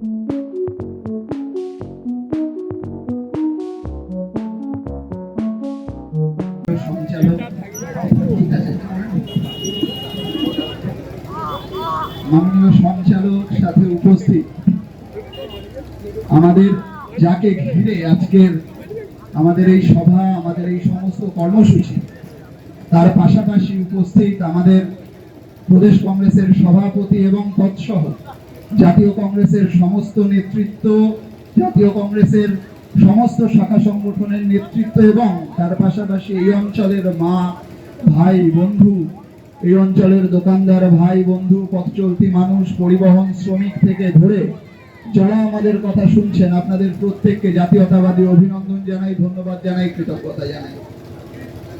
আমাদের যাকে ঘিরে আজকের আমাদের এই সভা, আমাদের এই সমস্ত কর্মসূচি, তার পাশাপাশি উপস্থিত আমাদের প্রদেশ কংগ্রেসের সভাপতি এবং তৎসহ জাতীয় কংগ্রেসের সমস্ত নেতৃত্ব, জাতীয় কংগ্রেসের সমস্ত শাখা সংগঠনের নেতৃত্ব এবং তার পাশাপাশি এই অঞ্চলের মা, ভাই, বন্ধু, এই অঞ্চলের দোকানদার, ভাই, বন্ধু, পথ চলতি মানুষ, পরিবহন শ্রমিক থেকে ধরে যারা আমাদের কথা শুনছেন, আপনাদের প্রত্যেককে জাতীয়তাবাদী অভিনন্দন জানাই, ধন্যবাদ জানাই, কৃতজ্ঞতা জানাই।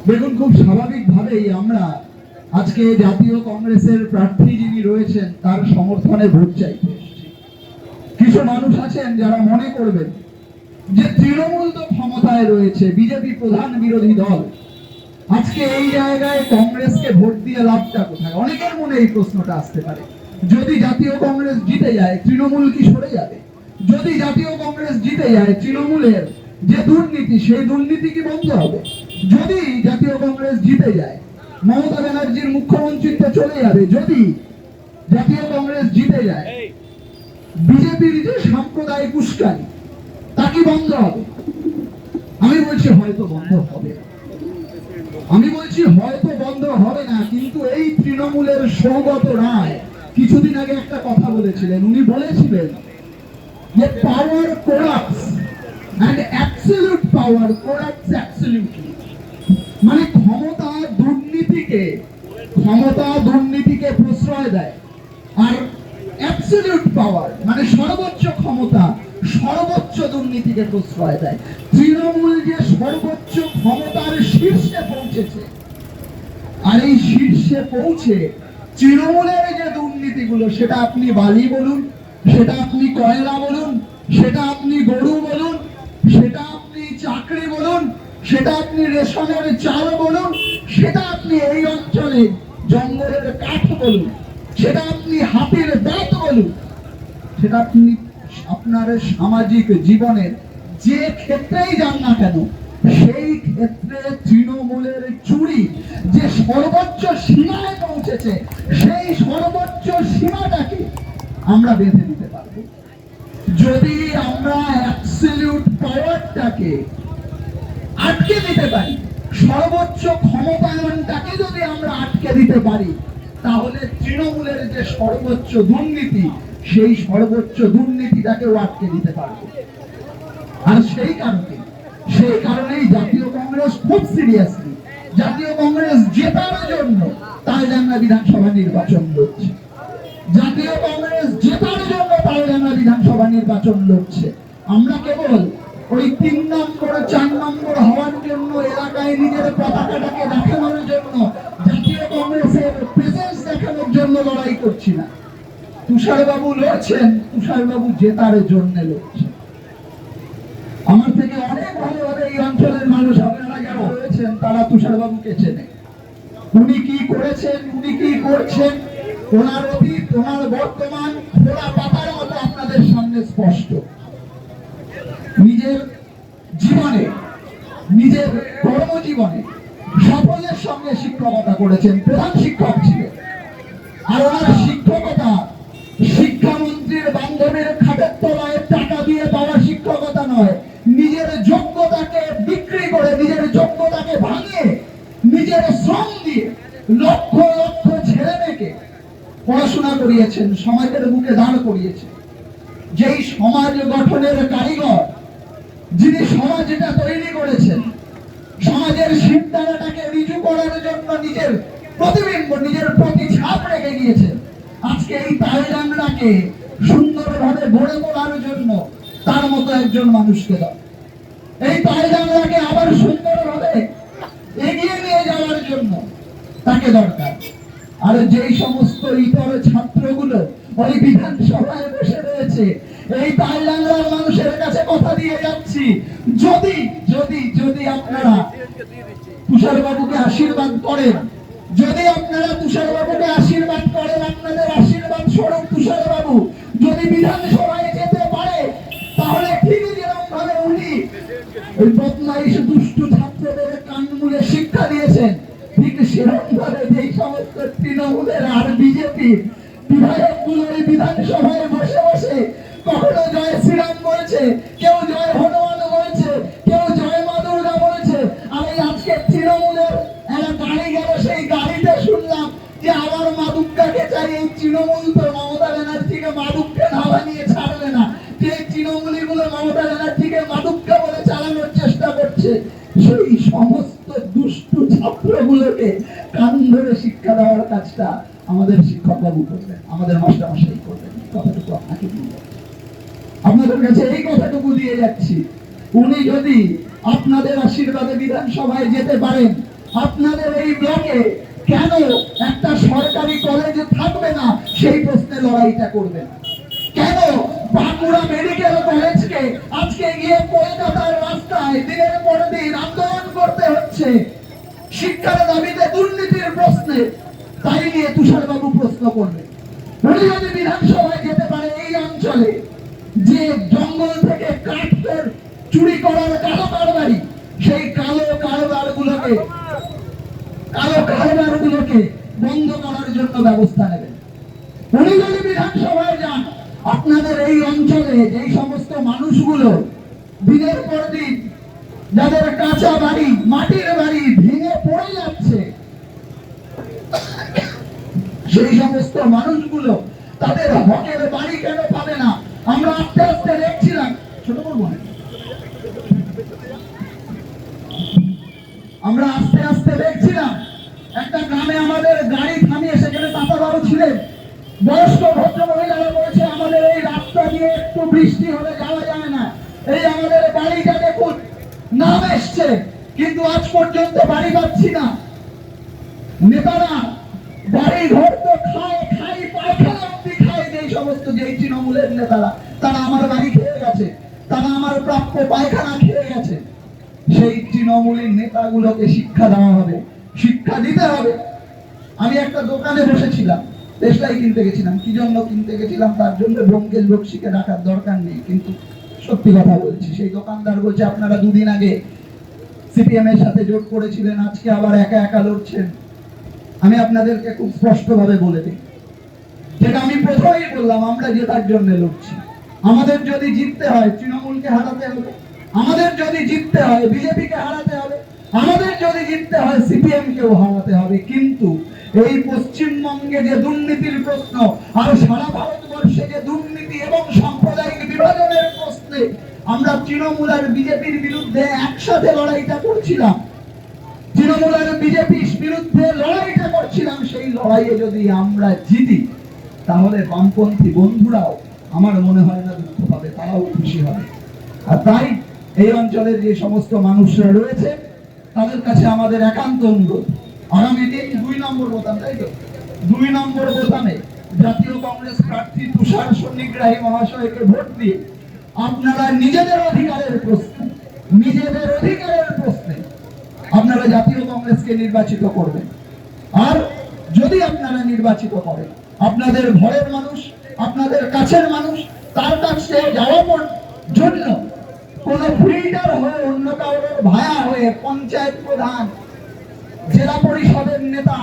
দেখুন, খুব স্বাভাবিকভাবেই আমরা আজকে জাতীয় কংগ্রেসের প্রার্থী যিনি রয়েছেন, তার সমর্থনে ভোট চাইতে কিছু মানুষ আছেন যারা মনে করবেন যে তৃণমূল তো ক্ষমতায় রয়েছে, বিজেপি প্রধান বিরোধী দল। আজকে এই জায়গায় কংগ্রেসকে ভোট দিয়ে লাভটা কোথায়? অনেকের মনে এই প্রশ্নটা আসতে পারে। যদি জাতীয় কংগ্রেস জিতে যায়, তৃণমূল কি সরে যাবে? যদি জাতীয় কংগ্রেস জিতে যায়, তৃণমূলের যে দুর্নীতি, সেই দুর্নীতি কি বন্ধ হবে? যদি জাতীয় কংগ্রেস জিতে যায় মমতা ব্যানার্জির মুখ্যমন্ত্রিত্ব চলে যাবে যদি জাতীয় কংগ্রেস জিতে যায়। বিজেপির যে সাম্প্রদায়িক উস্কানি তা কি বন্ধ হবে? আমি বলছি হয়তো বন্ধ হবে। আমি বলছি হয়তো বন্ধ হবে না কিন্তু এই তৃণমূলের সৌগত রায় কিছুদিন আগে একটা কথা বলেছিলেন। উনি বলেছিলেন যে power corrupts and absolute power corrupts absolutely মানে ক্ষমতা দুর্নীতিকে, ক্ষমতা দুর্নীতিকে প্রশ্রয় দেয়। আর অ্যাবসলিউট পাওয়ার মানে সর্বোচ্চ ক্ষমতা, সর্বোচ্চ দুর্নীতিকে প্রশ্রয় দেয়। তৃণমূল যে সর্বোচ্চ ক্ষমতার শীর্ষে পৌঁছেছে, আর এই শীর্ষে পৌঁছে তৃণমূলের যে দুর্নীতিগুলো, সেটা আপনি বালি বলুন, সেটা আপনি কয়লা বলুন, সেটা আপনি গরু বলুন, সেটা আপনি চাকরি বলুন, সেটা আপনি রেশনের চাল বলুন সেটা আপনি এই অঞ্চলে জঙ্গলের কাঠ বলুন, সেটা আপনি হাতের দাঁত বলুন, সেটা আপনি আপনার সামাজিক জীবনের যে ক্ষেত্রেই যান না কেন, সেই ক্ষেত্রে তৃণমূলের চুরি যে সর্বোচ্চ সীমায় পৌঁছেছে, সেই সর্বোচ্চ সীমাটাকে আমরা বেঁধে নিতে পারব। যদি আমরা অ্যাবসলিউট পাওয়ারটাকে আটকে দিতে পারি সর্বোচ্চ ক্ষমতায়নটাকে যদি আমরা আটকে দিতে পারি, তাহলে তৃণমূলের যে সর্বোচ্চ দুর্নীতি, সেই সর্বোচ্চ দুর্নীতিটাকেও আটকে দিতে পারবে। আর সেই কারণে, সেই কারণেই জাতীয় কংগ্রেস খুব সিরিয়াসলি, জাতীয় কংগ্রেস জেতার জন্য তাইজাঙ্গা বিধানসভা নির্বাচন লড়ছে। জাতীয় কংগ্রেস জেতার জন্য তাইজাঙ্গা বিধানসভা নির্বাচন লড়ছে আমরা কেবল ওই তিন নম্বর চার নম্বর হওয়ার জন্য এলাকায় নিজের পতাকাটাকে দেখানোর জন্য জাতীয় কংগ্রেসের প্রেজেন্স দেখানোর জন্য লড়াই করছি না। তুষারবাবু লড়ছেন, তুষারবাবু জেতার জন্য লড়ছেন। আমার থেকে অনেক ভালোভাবে এই অঞ্চলের মানুষ আপনারা যারা রয়েছেন, তারা তুষারবাবুকে চেনে। উনি কি করেছেন, উনি কি করছেন, ওনার অতীত, ওনার বর্তমান খোলা পাতার মতো আপনাদের সামনে স্পষ্ট। নিজের জীবনে, নিজের কর্মজীবনে সকলের সঙ্গে শিক্ষকতা করেছেন, প্রধান শিক্ষক ছিলেন। আর ওনার শিক্ষকতা, শিক্ষামন্ত্রীর বান্ধবের খাটের তলায় টাকা দিয়ে পাওয়া শিক্ষকতা নয়। নিজের যোগ্যতাকে বিক্রি করে, নিজের যোগ্যতাকে ভাঙিয়ে নিজের শ্রম দিয়ে লক্ষ লক্ষ ছেলে মেয়েকে পড়াশোনা করিয়েছেন, সমাজের বুকে দাঁড় করিয়েছেন। যেই সমাজ গঠনের কারিগর, যিনি সমাজটা তৈরি করেছেন, সমাজের শিবদানাটাকে রিজু করার জন্য নিজের প্রতিবিম্ব নিজের প্রতিছাপ রেখে গিয়েছেন আজকে এই তাইলান্ডাকে সুন্দরভাবে গড়ে তোলার জন্য তার মতো একজন মানুষকে দাও। এই তাইলান্ডাকে আবার সুন্দরভাবে এগিয়ে নিয়ে যাওয়ার জন্য তাকে দরকার। আর যেই সমস্ত ইতর ছাত্রগুলো ওই বিধানসভায় বসে রয়েছে, এই তাইলান্ডার মানুষের কাছে কথা দিয়ে যাচ্ছি। যদি যদি যদি আপনারা তুষার বাবুকে আশীর্বাদ করেন তুষারবাবুকে আশীর্বাদ করেন, আপনাদের আশীর্বাদ স্বরূপ তুষারবাবু। যদি বিধানসভায় যেতে পারে, তাহলে ঠিক যেরকম ভাবে উনি ওই বদমাইশ, দুষ্টু ছাত্রদের কান মুলে শিক্ষা দিয়েছেন, ঠিক সেরকম ভাবে যেই সমস্ত তৃণমূলের আর বিজেপি বিধায়কগুলো এই বিধানসভায় বসে বসে কখনো জয় শ্রীরাম বলছে, কেউ জয় তৃণমূল তো মমতা ব্যানার্জিকে মা দুর্গা না বানিয়ে ছাড়বে না। যে তৃণমূলী গুলো মমতা ব্যানার্জিকে মা দুর্গা বলে চালানোর চেষ্টা করছে? সেই সমস্ত দুষ্টু ছাত্রগুলোকে কান ধরে শিক্ষা দেওয়ার কাজটা আমাদের শিক্ষক বাবু করবেন আমাদের মাস্টারমশাই করবেন কথাটুকু আপনাকে দিয়ে আপনাদের কাছে এই কথাটুকু দিয়ে যাচ্ছি। উনি যদি আপনাদের আশীর্বাদে বিধানসভায় যেতে পারেন, আপনাদের এই ব্লকে কেন একটা সরকারি কলেজ থাকবে না, সেই প্রশ্নে লড়াইটা করবেন কেন বাঁকুড়া মেডিকেল কলেজকে আজকে গিয়ে কলকাতার রাস্তায় দিনের পর দিন আন্দোলন করতে হচ্ছে? শিক্ষার দাবিতে দুর্নীতির প্রশ্নে, তাই নিয়ে তুষারবাবু প্রশ্ন করবে উনি বিধানসভায় যেতে পারে এই অঞ্চলে, যে জঙ্গল থেকে কাঠ চুরি করার কালো কারবারি সেই কালো কারবার গুলোকে কালো কারবারগুলোকে বন্ধ করার জন্য ব্যবস্থা নেবেন। উনি যদি বিধানসভায় যান, আপনাদের এই অঞ্চলে যেই সমস্ত মানুষগুলো দিনের পর দিন যাদের কাঁচা বাড়ি, মাটির বাড়ি ভেঙে পড়ে যাচ্ছে, সেই সমস্ত মানুষগুলো তাদের হকের বাড়ি কেন পাবে না? আমরা আস্তে আস্তে দেখছিলাম। ছোট করব আমরা আস্তে আস্তে দেখছিলাম একটা গ্রামে আমাদের গাড়ি থামিয়ে সেখানে চাচা বাবু ছিলেন। বয়স্ক ভদ্র মহিলারা বলেছে, আমাদের এই রাস্তা দিয়ে একটু বৃষ্টি হলে যাওয়া যায় না। এই আমাদের বাড়িটা দেখুন, নাম এসছে, কিন্তু আজ পর্যন্ত বাড়ি পাচ্ছি না। নেতারা বাড়ি ঘর তো খায়, খাই, পায়খানা অব্দি খায় যেই সমস্ত যেই তৃণমূলের নেতারা, তারা আমার বাড়ি খেয়ে গেছে, তারা আমার প্রাপ্য পায়খানা খেয়ে গেছে। সেই তৃণমূলী নেতাগুলোকে শিক্ষা দেওয়া হবে, শিক্ষা দিতে হবে। আমি একটা দোকানে বসেছিলাম, দেশলাই কিনতে গেছিলাম, কি জন্য কিনতে গেছিলাম? তার জন্য ব্যোমকেশ বক্সিকে ডাকার দরকার নেই, কিন্তু সত্যি কথা বলছি, সেই দোকানদার বলছে, আপনারা দুদিন আগে সিপিএম এর সাথে জোট করেছিলেন, আজকে আবার একা একা লড়ছেন। আমি আপনাদেরকে খুব স্পষ্টভাবে বলে দিই, যেটা আমি প্রথমেই বললাম, আমরা জেতার জন্য লড়ছি। আমাদের যদি জিততে হয়, তৃণমূলকে হারাতে হবে। আমাদের যদি জিততে হয়, বিজেপিকে হারাতে হবে। আমাদের যদি জিততে হয় সিপিএম কেও হারাতে হবে। কিন্তু এই পশ্চিমবঙ্গে যে দুর্নীতির প্রশ্ন, আর সারা ভারতবর্ষে যে দুর্নীতি এবং সাম্প্রদায়িক বিভাজনের প্রশ্নে আমরা তৃণমূল আর বিজেপির বিরুদ্ধে একসাথে লড়াইটা করছিলাম। তৃণমূল আর বিজেপির বিরুদ্ধে লড়াইটা করছিলাম, সেই লড়াইয়ে যদি আমরা জিতি, তাহলে বামপন্থী বন্ধুরাও আমার মনে হয় না দুঃখ পাবে, তারাও খুশি হবে। আর তাই এই অঞ্চলের যে সমস্ত মানুষরা রয়েছে, তাদের কাছে আমাদের একান্ত অনুরোধ। আপনারা নিজেদের অধিকারের প্রশ্নে, নিজেদের অধিকারের প্রশ্নে আপনারা জাতীয় কংগ্রেসকে নির্বাচিত করবেন। আর যদি আপনারা নির্বাচিত করেন, আপনাদের ঘরের মানুষ, আপনাদের কাছের মানুষ, তার কাছে যাওয়া পর- জন্য কোন ফিল্টার হয়ে অন্য কারোর ভায়া হয়ে পঞ্চায়েত প্রধান জেলা পরিষদের নেতা,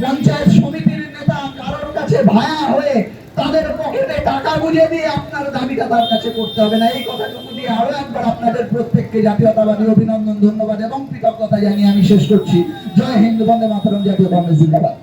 পঞ্চায়েত সমিতির নেতা কারোর কাছে ভায়া হয়ে তাদের পকেটে টাকা গুঁজে দিয়ে আপনার দাবিটা তার কাছে করতে হবে না। এই কথাটুকু দিয়ে আরও একবার আপনাদের প্রত্যেককে জাতীয়তাবাদী অভিনন্দন, ধন্যবাদ এবং কৃতজ্ঞতা জানিয়ে আমি শেষ করছি। জয় হিন্দু, বন্দে মাতরম, জাতীয় কংগ্রেস, জিন্দাবাদ।